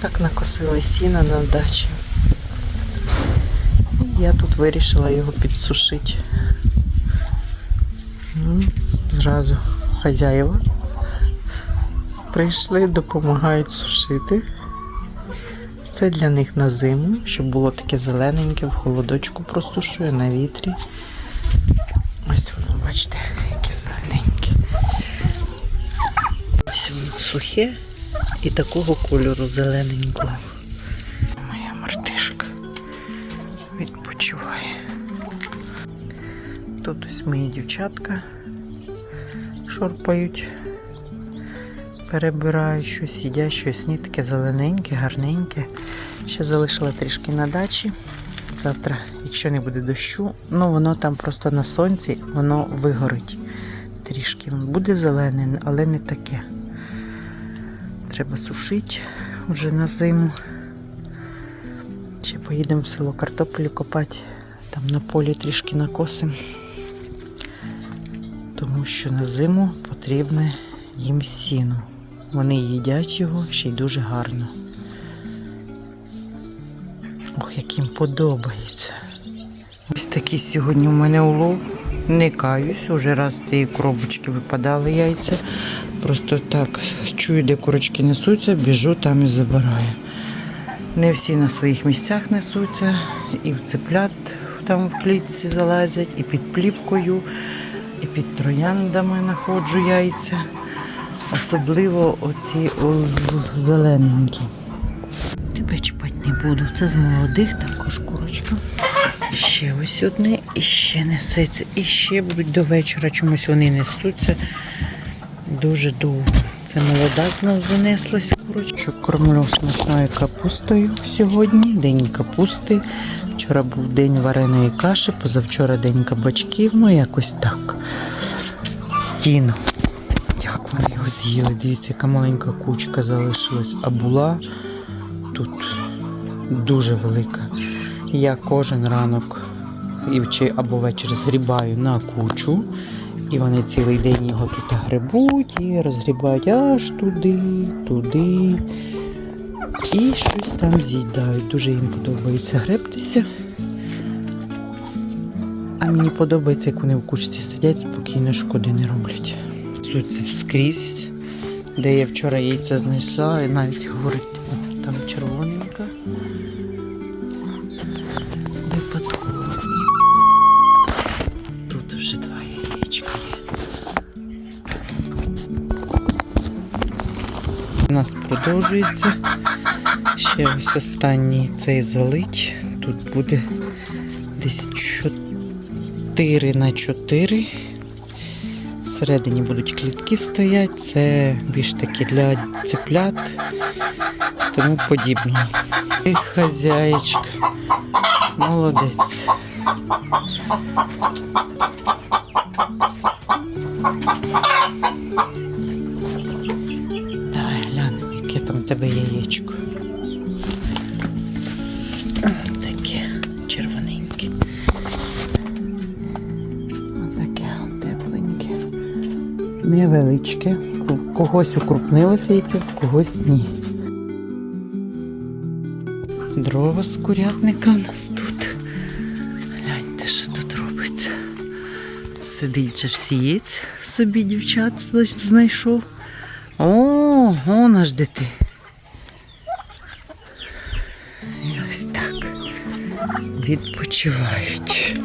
Так накосили сіна на дачі. Я тут вирішила його підсушити. М, Зразу хазяїва прийшли, допомагають сушити. Це для них на зиму, щоб було таке зелененьке, в холодочку просушує на вітрі. Ось воно, бачите, яке зелененьке. Ось воно сухе і такого кольору зелененького. Моя мартишка відпочиває. Тут ось мої дівчатка шорпають, перебирають щось, їдять щось ні, таке зелененьке, гарненьке. Ще залишила трішки на дачі. Завтра, якщо не буде дощу, ну воно там просто на сонці, воно вигорить трішки. Буде зелене, але не таке. Треба сушити вже на зиму. Ще поїдемо в село картоплю копати. Там на полі трішки накосимо. Тому що на зиму потрібне їм сіно. Вони їдять його ще й дуже гарно. Ох, як їм подобається. Ось такий сьогодні у мене улов. Не каюсь, уже раз з цієї коробочки випадали яйця. Просто так чую, де курочки несуться, біжу там і забираю. Не всі на своїх місцях несуться, і в цеплят там в клітці залазять, і під плівкою, і під трояндами знаходжу яйця. Особливо оці зелененькі. Тебе чіпати не буду. Це з молодих також курочка. Ще ось одне і ще несеться. І ще будуть до вечора. Чомусь вони несуться дуже довго. Це молода знов занеслась курочок. Кормлю смачною капустою сьогодні. День капусти. Вчора був день вареної каші, позавчора день кабачків. Ну якось так. Сіно. Як вони його з'їли? Дивіться, яка маленька кучка залишилась. А була тут дуже велика. Я кожен ранок або ввечері згрібаю на кучу. І вони цілий день його тут грибуть і розгрібають аж туди, туди. І щось там з'їдають. Дуже їм подобається гребтися. А мені подобається, як вони в кучці сидять, спокійно шкоди не роблять. Суться вскрізь, де я вчора яйця знайшла, і навіть говорить, там червоненька. Нас продовжується. Ще ось останній цей залить. Тут буде десь 4 на 4. Всередині будуть клітки стоять. Це більш таки для цеплят, тому подібне. І хазяєчка. Молодець. Невеличке. У когось укрупнилося яйце, в когось ні. Дрова з курятника у нас тут. Гляньте, що тут робиться. Сидить жерсієць собі дівчат знайшов. О, вона ж де ти. І ось так. Відпочивають.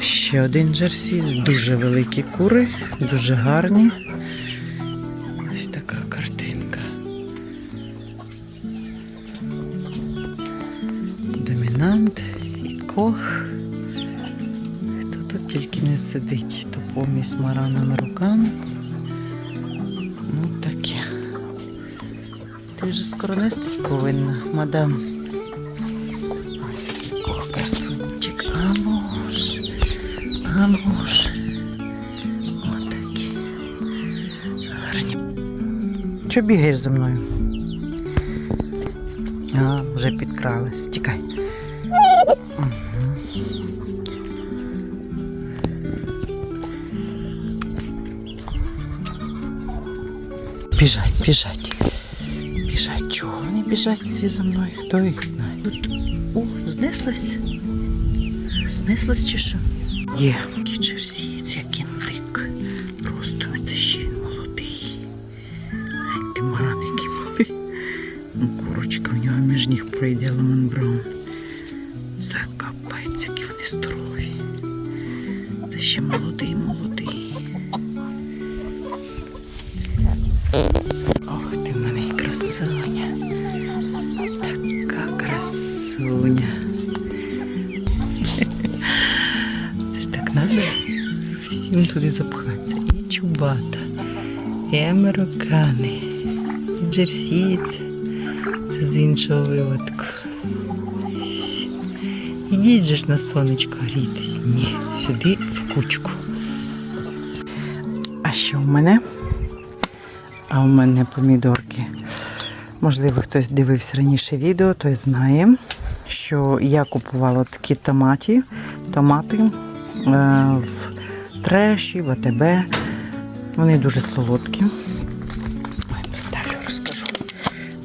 Ще один жерсіс, дуже великі кури, дуже гарні. Ось така картинка. Домінант і кох. Хто тут тільки не сидить, то помість мараними руками. Ну таке. Ти вже скоро нестись повинна, мадам. А боже. Отакі. Гарні. Що бігаєш за мною? А, вже підкралась. Тікай. Біжать, біжать. Біжать, чого вони біжать всі за мною, хто їх знає. Тут, о, знеслась? Знеслась чи що? Є. Який черзієць, як індик. Просто це ще він молодий. Ти маран, який малий. Ну, курочка, в нього між ніг пройде Лемон Браун. Закапається, які вони здорові. Це ще молодий. І чубата, і американи, і джерсійці. Це з іншого виводку. Ідіть же ж на сонечко грійтесь. Ні, сюди в кучку. А що в мене? А у мене помідорки. Можливо, хтось дивився раніше відео, той знає, що я купувала такі томаті, томати е, в треші, в АТБ. Вони дуже солодкі.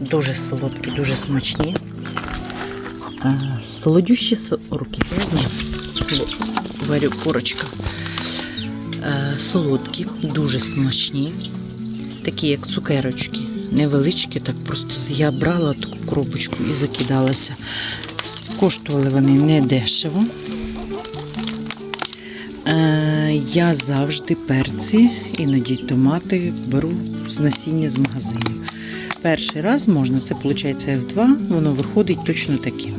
Дуже солодкі, дуже смачні. Солодющі со- руки грязні. Бо Варю курочка. Е, Солодкі, дуже смачні такі як цукерочки, невеличкі, так просто я брала таку коробочку і закидалася. Коштували вони не дешево. Я завжди перці, іноді томати беру з насіння з магазинів. Перший раз можна, це виходить F2, воно виходить точно таким.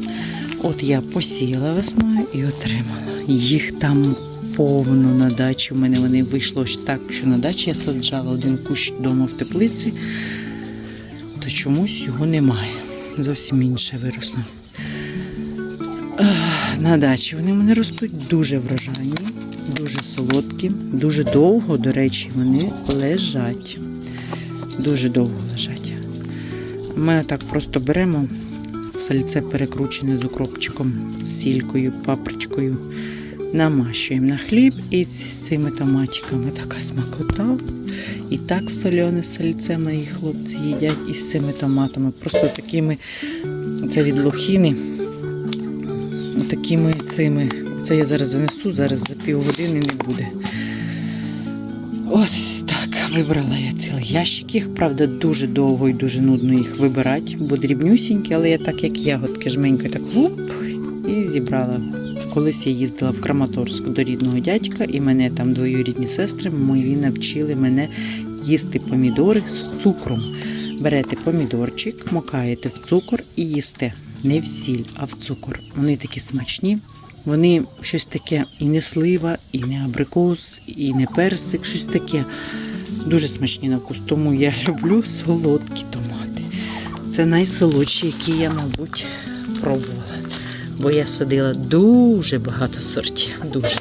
От я посіяла весною і отримала. Їх там повно на дачі. У мене вони вийшло так, що на дачі я саджала один кущ вдома в теплиці, то чомусь його немає. Зовсім інше виросло. На дачі вони в мене ростуть дуже врожайні, дуже солодкі, дуже довго, до речі, вони лежать. Дуже довго лежать. Ми так просто беремо сальце перекручене з укропчиком, сількою, папричкою намащуємо на хліб і з цими томатиками така смакота. І так соляне сальце мої хлопці їдять із цими томатами. Просто такими, це від лохіни. Такими цими. Це я зараз занесу, зараз за півгодини не буде. Ось так. Вибрала я цілий ящик. Їх, правда, дуже довго і дуже нудно їх вибирати, бо дрібнюсінькі, але я так як ягодки жменько так гуп і зібрала. Колись я їздила в Краматорськ до рідного дядька, і мене там двоюрідні сестри мої навчили мене їсти помідори з цукром. Берете помідорчик, макаєте в цукор і їсте. Не в сіль, а в цукор. Вони такі смачні. Вони щось таке і не слива, і не абрикос, і не персик, щось таке. Дуже смачні на вкус. Тому я люблю солодкі томати. Це найсолодші, які я, мабуть, пробувала. Бо я садила дуже багато сортів. Дуже.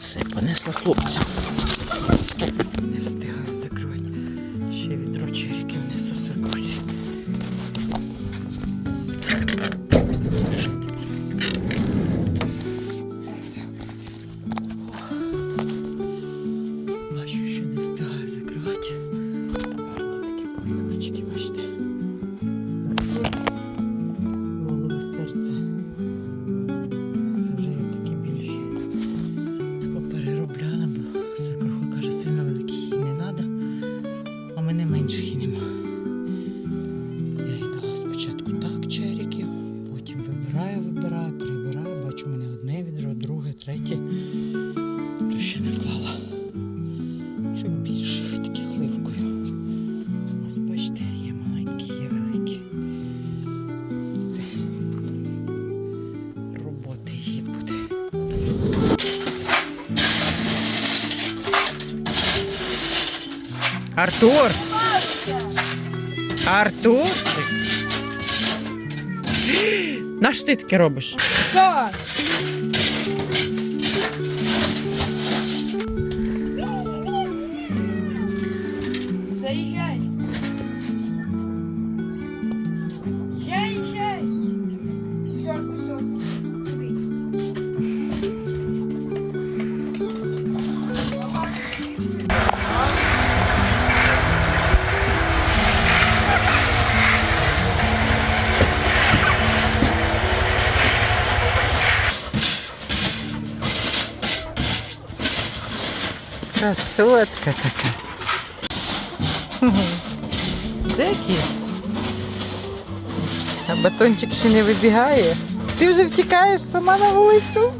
Все, понесла хлопцям. Артур! Артур. Наш ти таке робиш? Що? Красотка така. Джекі. А батончик ще не вибігає. Ти вже втікаєш сама на вулицю.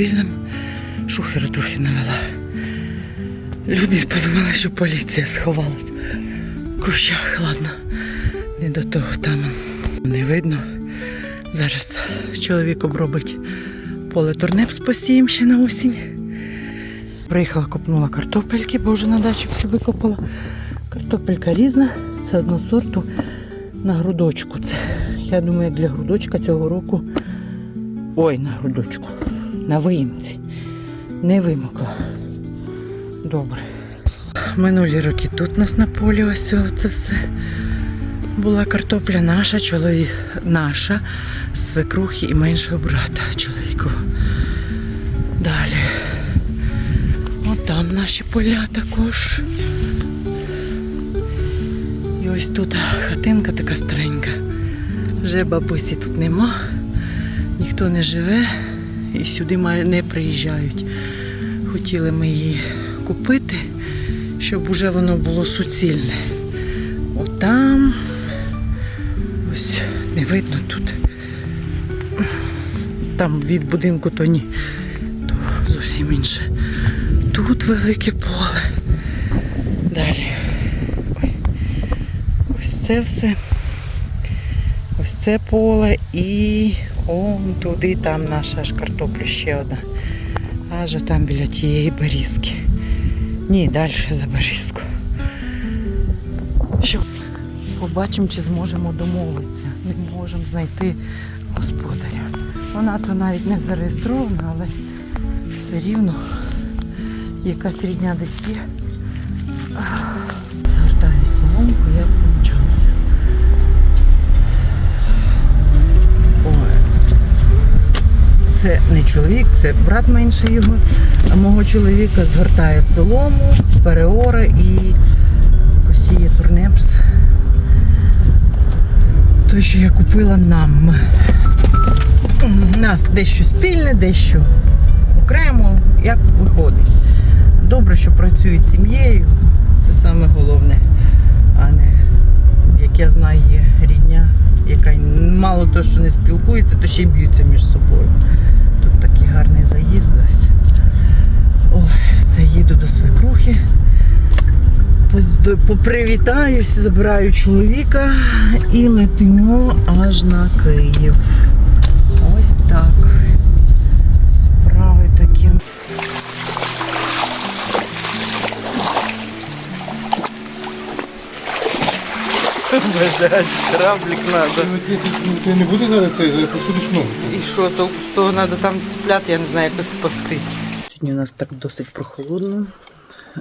Автомобілем, шухеру трохи навела. Люди подумали, що поліція сховалась. В кущах, ладно. Не до того там не видно. Зараз чоловік обробить поле турнеп посієм ще на осінь. Приїхала, копнула картопельки, бо вже на дачі все викопала. Картопелька різна, це одного сорту на грудочку. Це, я думаю, як для грудочка цього року. Ой, на грудочку. На виїмці. Не вимокла. Добре. Минулі роки тут нас на полі ось це все. Була картопля наша, чоловік наша, свекрухи і меншого брата чоловікова. Далі. От там наші поля також. І ось тут хатинка така старенька. Вже бабусі тут нема, ніхто не живе і сюди не приїжджають. Хотіли ми її купити, щоб уже воно було суцільне. Отам. Ось не видно тут. Там від будинку то ні, то зовсім інше. Тут велике поле. Далі. Ось це все. Ось це поле і он туди там наша аж картопля ще одна. Аж там біля тієї берізки. Ні, далі за берізку. Що побачимо, чи зможемо домовитися. Не можемо знайти господаря. Вона то навіть не зареєстрована, але все рівно якась рідня десь є. Не чоловік, це брат менший його. Мого чоловіка згортає солому, переоре і посіє турнепс. Той, що я купила нам. У нас дещо спільне, дещо окремо, як виходить. Добре, що працюють сім'єю, це саме головне, а не, як я знаю, є рідня, яка мало того, що не спілкується, то ще й б'ються між собою. Такий гарний заїзд ось. Ой, все, їду до свекрухи. Попривітаюсь, забираю чоловіка і летимо аж на Київ. Ось так. Справи такі. Травлік надо. Ти, ти, ти не буде зараз цей зараз посудочну? І що, то з того треба там цепляти, я не знаю, якось спасти. Сьогодні у нас так досить прохолодно.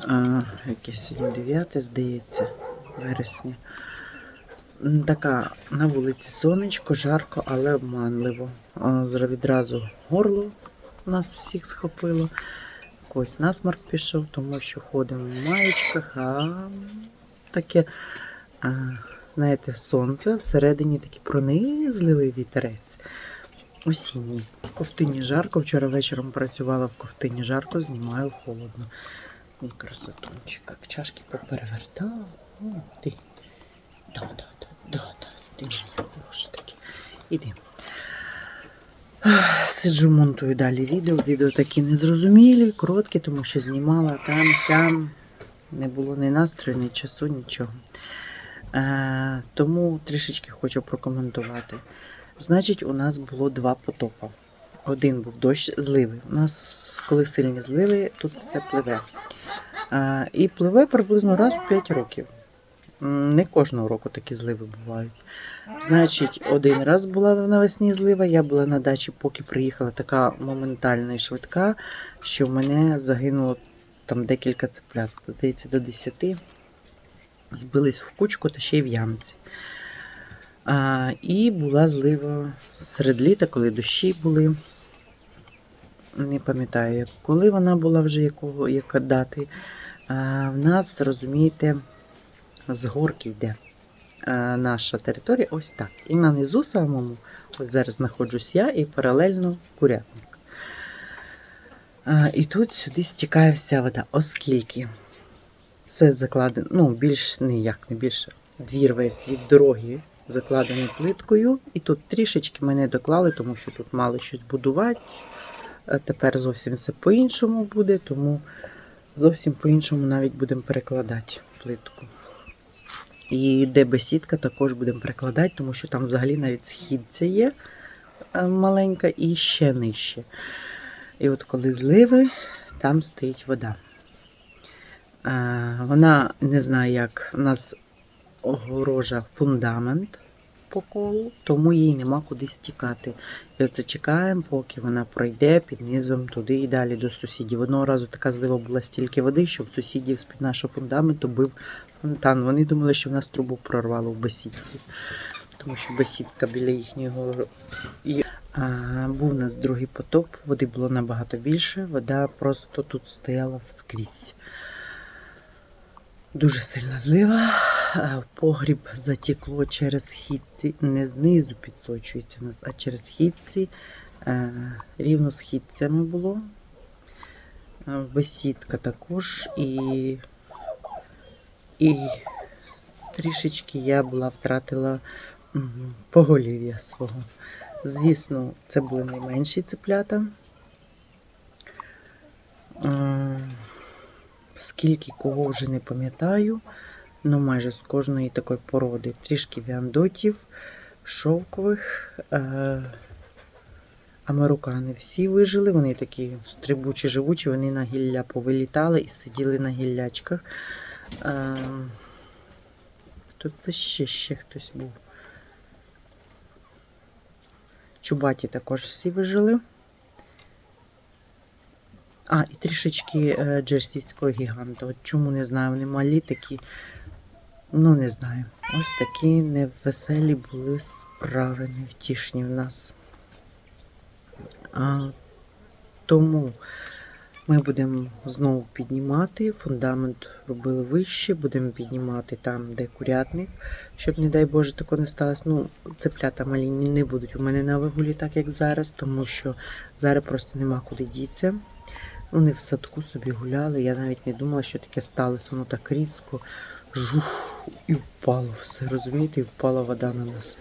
А, яке сьогодні 9, здається, вересня. Така на вулиці сонечко, жарко, але обманливо. А, Відразу горло нас всіх схопило. Ось насмарк пішов, тому що ходимо в маєчках, а таке, а, знаєте, сонце, всередині такий пронизливий вітерець. Осінній. В ковтині жарко. Вчора вечором працювала в ковтині жарко, знімаю холодно. І красотунчик. Чашки поперевертала. Ти. Да, да, да, да, да. Ти хороший такий. Іди. Сиджу, монтую далі відео. Відео такі незрозумілі, короткі, тому що знімала там, сям. Не було ні настрою, ні часу, нічого. Е, тому трішечки хочу прокоментувати. Значить, у нас було два потопи. Один був дощ, зливи. У нас, коли сильні зливи, тут все пливе. А, і пливе приблизно раз у 5 років. Не кожного року такі зливи бувають. Значить, один раз була навесні злива. Я була на дачі, поки приїхала така моментальна і швидка, що в мене загинуло там декілька цеплят. Здається, до 10. Збились в кучку та ще й в ямці. А, і була злива серед літа, коли дощі були. Не пам'ятаю, коли вона була вже якого, яка дати. А, в нас, розумієте, з горки йде а, наша територія ось так. І на низу самому, ось зараз знаходжусь я, і паралельно курятник. А, і тут сюди стікає вся вода, оскільки все закладено, ну, більш ніяк, не більше. Двір весь від дороги закладений плиткою. І тут трішечки мене доклали, тому що тут мали щось будувати. Тепер зовсім все по-іншому буде, тому зовсім по-іншому навіть будемо перекладати плитку. І де бесідка також будемо перекладати, тому що там взагалі навіть східця є е, маленька і ще нижче. І от коли зливи, там стоїть вода. Е, Вона не знаю, як у нас огорожа фундамент по колу, тому їй нема куди стікати. І оце чекаємо, поки вона пройде під низом туди і далі до сусідів. Одного разу така злива була стільки води, що в сусідів з-під нашого фундаменту бив фонтан. Вони думали, що в нас трубу прорвало в бесідці, тому що бесідка біля їхнього. А, був у нас другий потоп, води було набагато більше, вода просто тут стояла вскрізь. Дуже сильна злива. Погріб затікло через східці, не знизу підсочується в нас, а через східці. е, Рівно з хідцями було. Е, Бесідка також і, і трішечки я була втратила поголів'я свого. Звісно, це були найменші цеплята. Скільки кого вже не пам'ятаю, ну майже з кожної такої породи. Трішки віандотів, шовкових. Е- Американи всі вижили, вони такі стрибучі, живучі, вони на гілля повилітали і сиділи на гіллячках. Е- Тут це ще, ще хтось був. Чубаті також всі вижили. А, і трішечки е, джерсійського гіганта. Чому не знаю, вони малі такі. Ну, не знаю. Ось такі невеселі були справи невтішні в нас. А, тому ми будемо знову піднімати. Фундамент робили вище, будемо піднімати там, де курятник, щоб, не дай Боже, такого не сталося. Ну, цеплята малі не будуть у мене на вигулі, так як зараз, тому що зараз просто нема куди дітися. Вони в садку собі гуляли. Я навіть не думала, що таке сталося. Воно так різко жух і впало все. Розумієте, і впала вода на нас.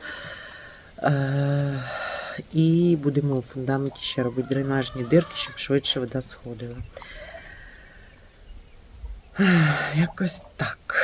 Е- і будемо у фундаменті ще робити дренажні дирки, щоб швидше вода сходила. Ех, Якось так.